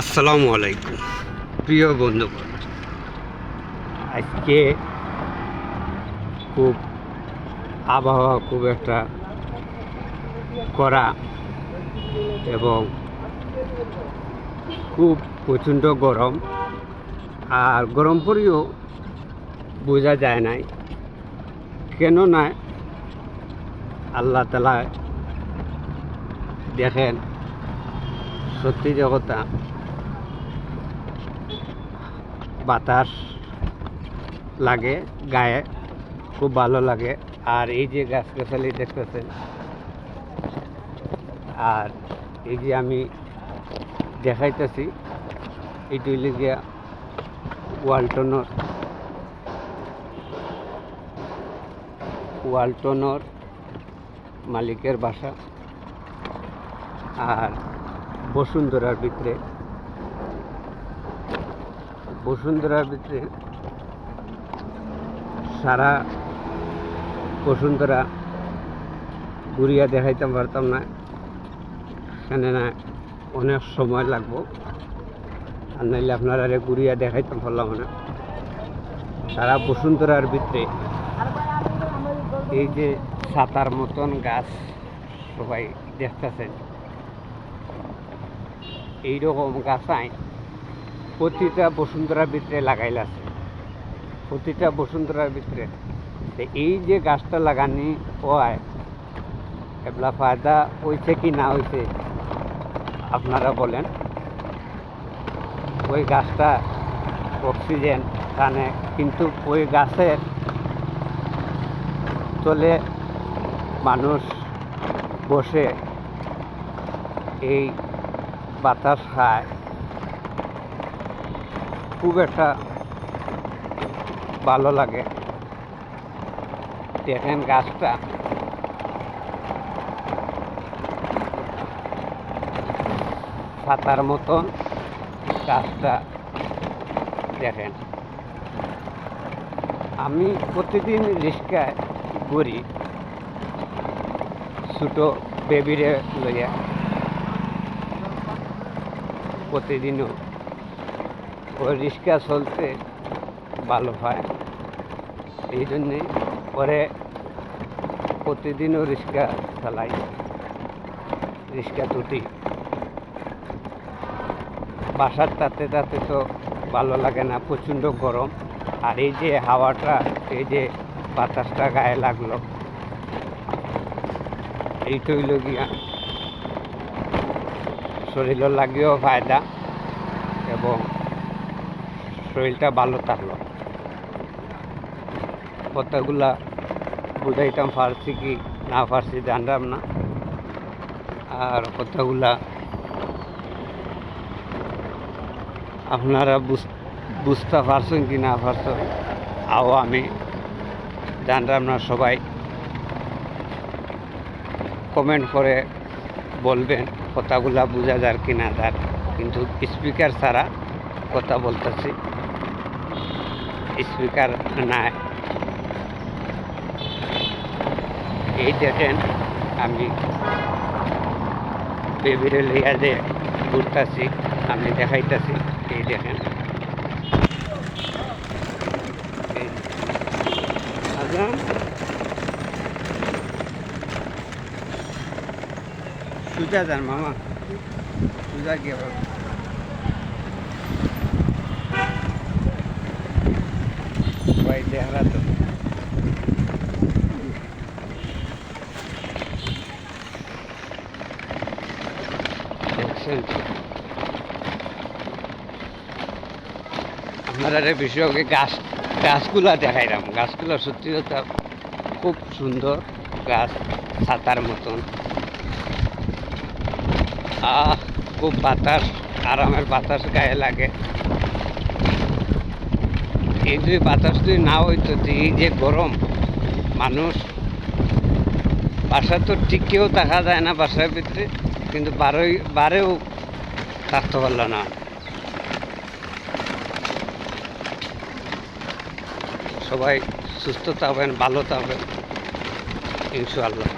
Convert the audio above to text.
আসসালামু আলাইকুম। প্রিয় বন্ধুগণ, আজকে খুব আবহাওয়া খুব একটা করা এবং খুব প্রচণ্ড গরম। আর গরম পরেও বোঝা যায় নাই। কেন না আল্লাহ তালা দেখেন সত্যি জগতা বাতাস লাগে, গায়ে খুব ভালো লাগে। আর এই যে গাছগাছালি দেখতেছেন, আর এই যে আমি দেখাইতেছি এইটা হইলে গিয়া ওয়ালটনের ওয়ালটনের মালিকের বাসা। আর বসুন্ধরার ভিতরে বসুন্ধরার ভিতরে সারা বসুন্ধরা ঘুরিয়া দেখাইতে পারতাম না। সেখানে না অনেক সময় লাগবো। আর নাইলে আপনারা ঘুরিয়া দেখাইতে পারলাম না। সারা বসুন্ধরার ভিতরে এই যে ছাতার মতন গাছ সবাই দেখতেছেন। এইরকম গাছ আইন প্রতিটা বসুন্ধরার ভিতরে লাগাইল আছে। প্রতিটা বসুন্ধরার ভিতরে। এই যে গাছটা লাগানি হয়, এবলা ফায়দা হয়েছে কি না হয়েছে আপনারা বলেন। ওই গাছটা অক্সিজেন টানে, কিন্তু ওই গাছের তলে মানুষ বসে এই বাতাস খায়। খুব একটা ভালো লাগে। দেখেন গাছটা। ছাতার মতন গাছটা দেখেন। আমি প্রতিদিন রিক্সায় ঘুরি ছোটো বেবিরে লইয়া। প্রতিদিনও ওই রিক্সা চলতে ভালো হয়। এই জন্যে পরে প্রতিদিনও রিক্সা চালাই। রিক্সা তুটি বাসার তাতে তাতে তো ভালো লাগে না, প্রচণ্ড গরম। আর এই যে হাওয়াটা, এই যে বাতাসটা গায়ে লাগল এই তৈল গিয়া শরীরের লাগেও ফায়দা এবং শরীরটা ভালো থাকল। কথাগুলা বুঝাইতাম পারছি কি না পারছি জানলাম না। আর কথাগুলা আপনারা বুঝ- বুঝতে পারছেন কি না পারছেন, আও আমি জানলাম না, সবাই কমেন্ট করে বলবেন কথাগুলা বোঝা যার কি না যার। কিন্তু স্পিকার ছাড়া কথা বলতেছি। স্পিকার নাই। এই দেখেন, আমি বেবিরে লইয়া যে ঘুরতাছি, আমি দেখাইতাছি, এই দেখেন। সুজা যান, মামা। সুজা কি আবার ভাই চেহারা তো। আপনারা গাছ, গাছগুলা দেখাইলাম। গাছগুলো সত্যি কথা খুব সুন্দর গাছ, ছাতার মতন। আহ, খুব বাতাস, আরামের বাতাস গায়ে লাগে। এই যদি বাতাস যদি না হইতো এই যে গরম, মানুষ বাসা তো টিকেও দেখা যায় না বাসার ভিতরে, কিন্তু বারোই, বারেও থাকতে পারল না। সবাই সুস্থ থাকবেন, ভালো থাকবেন, ইনশাআল্লাহ।